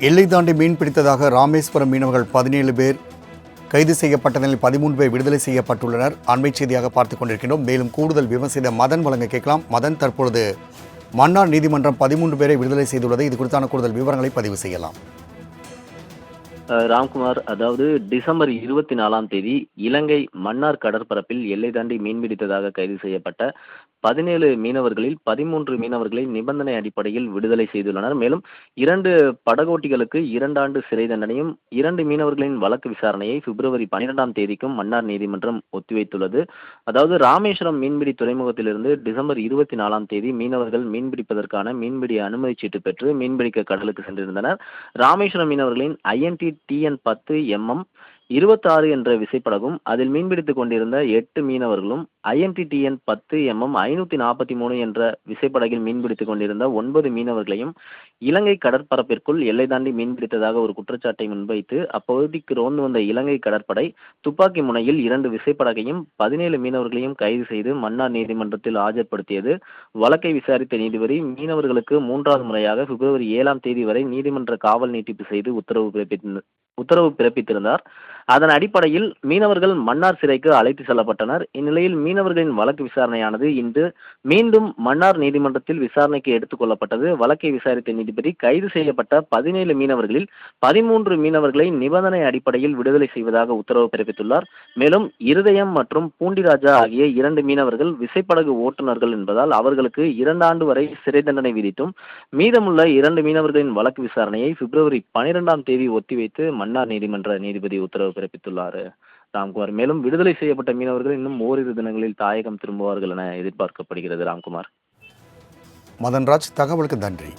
எல்லை தாண்டி மீன் பிடித்ததாக ராமேஸ்வரம் மீனவர்கள் பதினேழு பேர் கைது செய்யப்பட்ட நிலையில் பதிமூன்று பேர் விடுதலை செய்யப்பட்டுள்ளனர். அண்மை செய்தியாக பார்த்துக் கொண்டிருக்கின்றோம். மேலும் கூடுதல் விமர்சன மதன் வழங்க கேட்கலாம். மதன் தற்பொழுது மன்னார் நீதிமன்றம் பதிமூன்று பேரை விடுதலை செய்துள்ளது. இது குறித்தான கூடுதல் விவரங்களை பதிவு செய்யலாம். ராம்குமார் அதாவது டிசம்பர் இருபத்தி நாலாம் தேதி இலங்கை மன்னார் கடற்பரப்பில் எல்லை தாண்டி மீன்பிடித்ததாக கைது செய்யப்பட்ட பதினேழு மீனவர்களில் பதிமூன்று மீனவர்களை நிபந்தனை அடிப்படையில் விடுதலை செய்துள்ளனர். மேலும் இரண்டு படகோட்டிகளுக்கு இரண்டாண்டு சிறை தண்டனையும் இரண்டு மீனவர்களின் வழக்கு விசாரணையை பிப்ரவரி பன்னிரெண்டாம் தேதிக்கும் மன்னார் நீதிமன்றம் ஒத்திவைத்துள்ளது. அதாவது ராமேஸ்வரம் மீன்பிடி துறைமுகத்திலிருந்து டிசம்பர் இருபத்தி நாலாம் தேதி மீனவர்கள் மீன்பிடிப்பதற்கான மீன்பிடி அனுமதி சீட்டு பெற்று மீன்பிடிக்க கடலுக்கு சென்றிருந்தனர். ராமேஸ்வரம் மீனவர்களின் ஐஎன்டி டிஎன் பத்து எம்எம் இருபத்தாறு என்ற விசைப்படகும் அதில் மீன்பிடித்துக் கொண்டிருந்த எட்டு மீனவர்களும் ஐஎன்டிடிஎன் பத்து எம்எம் ஐநூத்தி நாற்பத்தி மூணு என்ற விசைப்படகில் மீன்பிடித்துக் கொண்டிருந்த ஒன்பது மீனவர்களையும் இலங்கை கடற்பரப்பிற்குள் எல்லை தாண்டி மீன்பிடித்ததாக ஒரு குற்றச்சாட்டை முன்வைத்து அப்பகுதிக்கு ரோந்து வந்த இலங்கை கடற்படை துப்பாக்கி முனையில் இரண்டு விசைப்படகையும் பதினேழு மீனவர்களையும் கைது செய்து மன்னார் நீதிமன்றத்தில் ஆஜர்படுத்தியது. வழக்கை விசாரித்த நீதிபதி மீனவர்களுக்கு மூன்றாவது முறையாக பிப்ரவரி ஏழாம் தேதி வரை நீதிமன்ற காவல் நீட்டிப்பு செய்து உத்தரவு பிறப்பித்த உத்தரவு பிறப்பித்திருந்தார். அதன் அடிப்படையில் மீனவர்கள் மன்னார் சிறைக்கு அழைத்து செல்லப்பட்டனர். இந்நிலையில் மீனவர்களின் வழக்கு விசாரணையானது இன்று மீண்டும் மன்னார் நீதிமன்றத்தில் விசாரணைக்கு எடுத்துக் கொள்ளப்பட்டது. வழக்கை விசாரித்த நீதிபதி கைது செய்யப்பட்ட பதினேழு மீனவர்களில் பதிமூன்று மீனவர்களை நிபந்தனை அடிப்படையில் விடுதலை செய்வதாக உத்தரவு பிறப்பித்துள்ளார். மேலும் இருதயம் மற்றும் பூண்டிராஜா ஆகிய இரண்டு மீனவர்கள் விசைப்படகு ஓட்டுநர்கள் என்பதால் அவர்களுக்கு இரண்டு ஆண்டு வரை சிறை தண்டனை விதித்தும் மீதமுள்ள இரண்டு மீனவர்களின் வழக்கு விசாரணையை பிப்ரவரி பனிரெண்டாம் தேதி ஒத்திவைத்து மன்னார் நீதிமன்ற நீதிபதி உத்தரவு பிறப்பித்துள்ளார். ராம்குமார் மேலும் விடுதலை செய்யப்பட்ட மீனவர்கள் இன்னும் ஓரிரு தினங்களில் தாயகம் திரும்புவார்கள் என எதிர்பார்க்கப்படுகிறது ராம்குமார். மதன்ராஜ் தகவலுக்கு நன்றி.